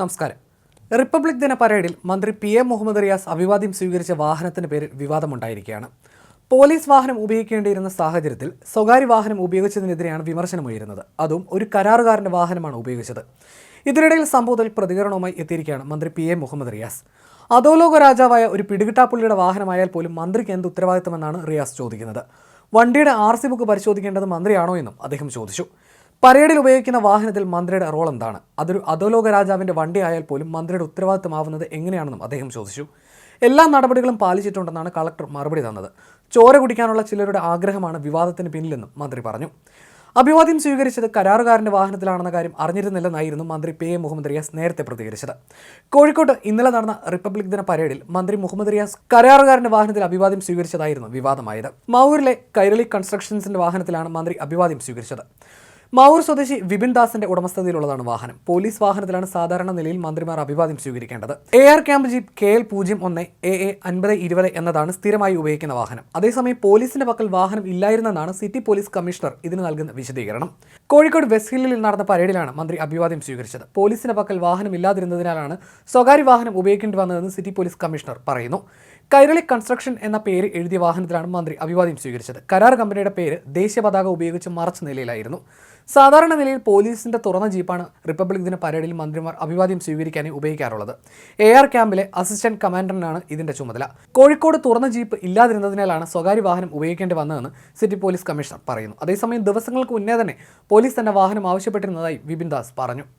നമസ്കാരം. റിപ്പബ്ലിക് ദിന പരേഡിൽ മന്ത്രി പി എ മുഹമ്മദ് റിയാസ് അഭിവാദ്യം സ്വീകരിച്ച വാഹനത്തിന് പേരിൽ വിവാദമുണ്ടായിരിക്കുകയാണ്. പോലീസ് വാഹനം ഉപയോഗിക്കേണ്ടിയിരുന്ന സാഹചര്യത്തിൽ സ്വകാര്യ വാഹനം ഉപയോഗിച്ചതിനെതിരെയാണ് വിമർശനമുയരുന്നത് അതും ഒരു കരാറുകാരന്റെ വാഹനമാണ് ഉപയോഗിച്ചത്. ഇതിനിടയിൽ സംഭവത്തിൽ പ്രതികരണവുമായി എത്തിയിരിക്കുകയാണ് മന്ത്രി പി എ മുഹമ്മദ് റിയാസ്. അധോലോക രാജാവായ ഒരു പിടികിട്ടാപ്പുള്ളിയുടെ വാഹനമായാൽ പോലും മന്ത്രിക്ക് എന്ത് ഉത്തരവാദിത്തമെന്നാണ് റിയാസ് ചോദിക്കുന്നത്. വണ്ടിയുടെ ആർ സി ബുക്ക് പരിശോധിക്കേണ്ടത് മന്ത്രിയാണോ എന്നും അദ്ദേഹം ചോദിച്ചു. പരേഡിൽ ഉപയോഗിക്കുന്ന വാഹനത്തിൽ മന്ത്രിയുടെ റോൾ എന്താണ്? അതൊരു അധോലോക രാജാവിന്റെ വണ്ടി ആയാൽ പോലും മന്ത്രിയുടെ ഉത്തരവാദിത്തമാവുന്നത് എങ്ങനെയാണെന്നും അദ്ദേഹം ചോദിച്ചു. എല്ലാ നടപടികളും പാലിച്ചിട്ടുണ്ടെന്നാണ് കളക്ടർ മറുപടി തന്നത്. ചോര കുടിക്കാനുള്ള ചിലരുടെ ആഗ്രഹമാണ് വിവാദത്തിന് പിന്നിലെന്നും മന്ത്രി പറഞ്ഞു. അഭിവാദ്യം സ്വീകരിച്ചത് കരാറുകാരന്റെ വാഹനത്തിലാണെന്ന കാര്യം അറിഞ്ഞിരുന്നില്ലെന്നായിരുന്നു മന്ത്രി പി എ മുഹമ്മദ് റിയാസ് നേരത്തെ പ്രതികരിച്ചത്. കോഴിക്കോട്ട് ഇന്നലെ നടന്ന റിപ്പബ്ലിക് ദിന പരേഡിൽ മന്ത്രി മുഹമ്മദ് റിയാസ് കരാറുകാരന്റെ വാഹനത്തിൽ അഭിവാദ്യം സ്വീകരിച്ചതായിരുന്നു വിവാദമായത്. മാവൂരിലെ കൈരളി കൺസ്ട്രക്ഷൻസിന്റെ വാഹനത്തിലാണ് മന്ത്രി അഭിവാദ്യം സ്വീകരിച്ചത്. മാവൂർ സ്വദേശി വിപിൻ ദാസിന്റെ ഉടമസ്ഥതയിലുള്ളതാണ് വാഹനം. പോലീസ് വാഹനത്തിലാണ് സാധാരണ നിലയിൽ മന്ത്രിമാർ അഭിവാദ്യം സ്വീകരിക്കേണ്ടത്. A R camp jeep K L പൂജ്യം ഒന്ന് എ എ അൻപത് ഇരുപത് എന്നതാണ് സ്ഥിരമായി ഉപയോഗിക്കുന്ന വാഹനം. അതേസമയം പോലീസിന്റെ പക്കൽ വാഹനം ഇല്ലായിരുന്നെന്നാണ് സിറ്റി പോലീസ് കമ്മീഷണർ ഇതിന് നൽകുന്ന വിശദീകരണം. കോഴിക്കോട് വെസ്റ്റ് ഹില്ലിൽ നടന്ന പരേഡിലാണ് മന്ത്രി അഭിവാദ്യം സ്വീകരിച്ചത്. പോലീസിന്റെ പക്കൽ വാഹനം ഇല്ലാതിരുന്നതിനാലാണ് സ്വകാര്യ വാഹനം ഉപയോഗിക്കേണ്ടി വന്നതെന്ന് സിറ്റി പോലീസ് കമ്മീഷണർ പറയുന്നു. കൈരളി കൺസ്ട്രക്ഷൻ എന്ന പേര് എഴുതിയ വാഹനത്തിലാണ് മന്ത്രി അഭിവാദ്യം സ്വീകരിച്ചത്. കരാർ കമ്പനിയുടെ പേര് ദേശീയ പതാക ഉപയോഗിച്ച് മറച്ച നിലയിലായിരുന്നു. സാധാരണ നിലയിൽ പോലീസിന്റെ തുറന്ന ജീപ്പാണ് റിപ്പബ്ലിക് ദിന പരേഡിൽ മന്ത്രിമാർ അഭിവാദ്യം സ്വീകരിക്കാനായി ഉപയോഗിക്കാറുള്ളത്. എ ആർ ക്യാമ്പിലെ അസിസ്റ്റന്റ് കമാൻഡറിനാണ് ഇതിന്റെ ചുമതല. കോഴിക്കോട് തുറന്ന ജീപ്പ് ഇല്ലാതിരുന്നതിനാലാണ് സ്വകാര്യ വാഹനം ഉപയോഗിക്കേണ്ടി വന്നതെന്ന് സിറ്റി പോലീസ് കമ്മീഷണർ പറയുന്നു. അതേസമയം ദിവസങ്ങൾക്ക് മുന്നേ തന്നെ പോലീസ് തന്നെ വാഹനം ആവശ്യപ്പെട്ടിരുന്നതായി വിപിൻ ദാസ് പറഞ്ഞു